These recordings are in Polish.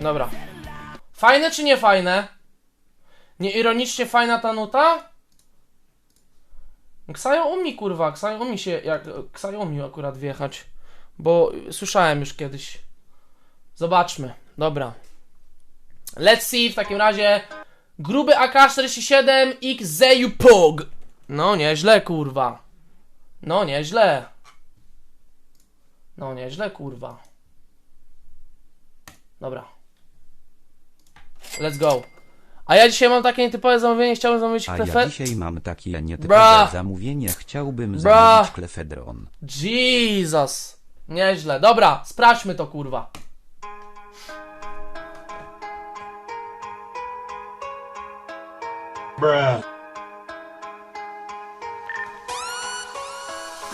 Dobra. Fajne czy nie fajne? Nieironicznie fajna ta nuta? Ksajo umi kurwa, Ksajo umi się, jak, Ksajo umi akurat wjechać. Bo słyszałem już kiedyś. Zobaczmy, dobra. Let's see w takim razie. Gruby AK-47 X Zeju Pog. No nieźle kurwa. No nieźle. No nieźle kurwa. Dobra. Let's go. A ja dzisiaj mam takie nietypowe zamówienie, chciałbym zamówić A ja dzisiaj mam takie Bra. nietypowe zamówienie, chciałbym Bra. zamówić klefedron. Jesus. Nieźle. Dobra, sprawdźmy to kurwa.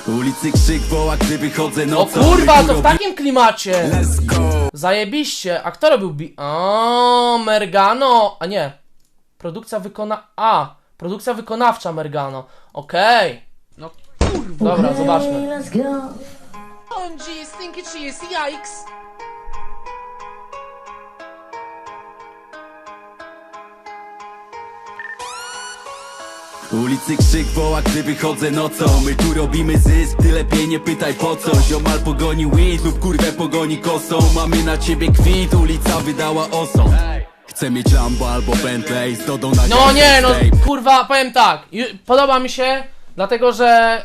Ulicy krzyk woła, gdy wychodzę O nocą kurwa, to w takim klimacie. Let's go Zajebiście. A kto robił bi... O, Mergano. A nie. Produkcja wykona... A. Produkcja wykonawcza Mergano. Okej. No kurwa. Dobra, zobaczmy. Let's go. OMG, stinky cheese, yikes. Ulicy krzyk woła, gdy wychodzę nocą My tu robimy zysk, ty lepiej nie pytaj po co Ziomal pogoni weed lub kurwę pogoni kosą Mamy na ciebie kwit, ulica wydała osąd Chcę mieć Lambo albo Bentley z Dodą na No nie, no kurwa, powiem tak. Podoba mi się, dlatego że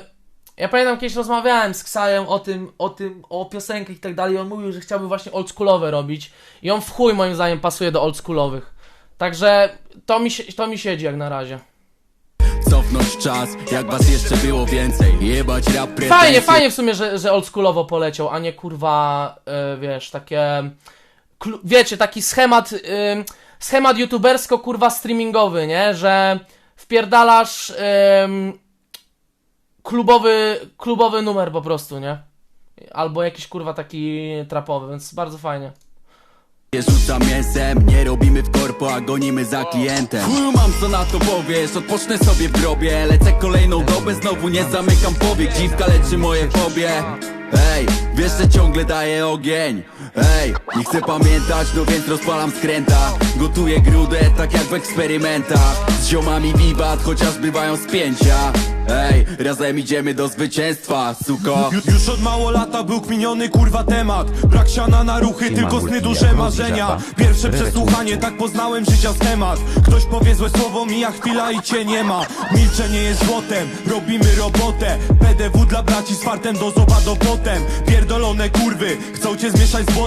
yy, ja pamiętam kiedyś rozmawiałem z Ksajem o tym, o tym, o piosenkach i tak dalej. On mówił, że chciałby właśnie oldschoolowe robić. I on w chuj moim zdaniem pasuje do oldschoolowych. Także to mi, się, to mi siedzi jak na razie. Czas, jak was jeszcze było więcej Jebać rap pretensje Fajnie, fajnie w sumie, że, że oldschoolowo poleciał, a nie kurwa, yy, wiesz, takie. Klu, wiecie, taki schemat. Yy, schemat youtubersko kurwa streamingowy, nie? Że wpierdalasz. Klubowy, klubowy numer po prostu, nie? Albo jakiś kurwa taki trapowy, więc bardzo fajnie. Nie rzucam mięsem, nie robimy w korpo, a gonimy za klientem. Chuju mam co na to powiesz, odpocznę sobie w grobie. Lecę kolejną dobę, znowu nie zamykam powiek. Dziwka leczy moje fobie. Ej, wiesz, że ciągle daję ogień. Ej, nie chcę pamiętać, no więc rozpalam skręta Gotuję grudę, tak jak w eksperymentach. Z ziomami wiwat, chociaż bywają spięcia. Ej, razem idziemy do zwycięstwa, suko. Ju- Już od mało lata był kminiony kurwa temat. Brak siana na ruchy, tylko sny duże marzenia. Pierwsze przesłuchanie, tak poznałem życia schemat Ktoś powie złe słowo, mija chwila i cię nie ma. Milczenie jest złotem, robimy robotę. PDW dla braci z fartem do zoba do potem. Pierdolone kurwy, chcą cię zmieszać z błotem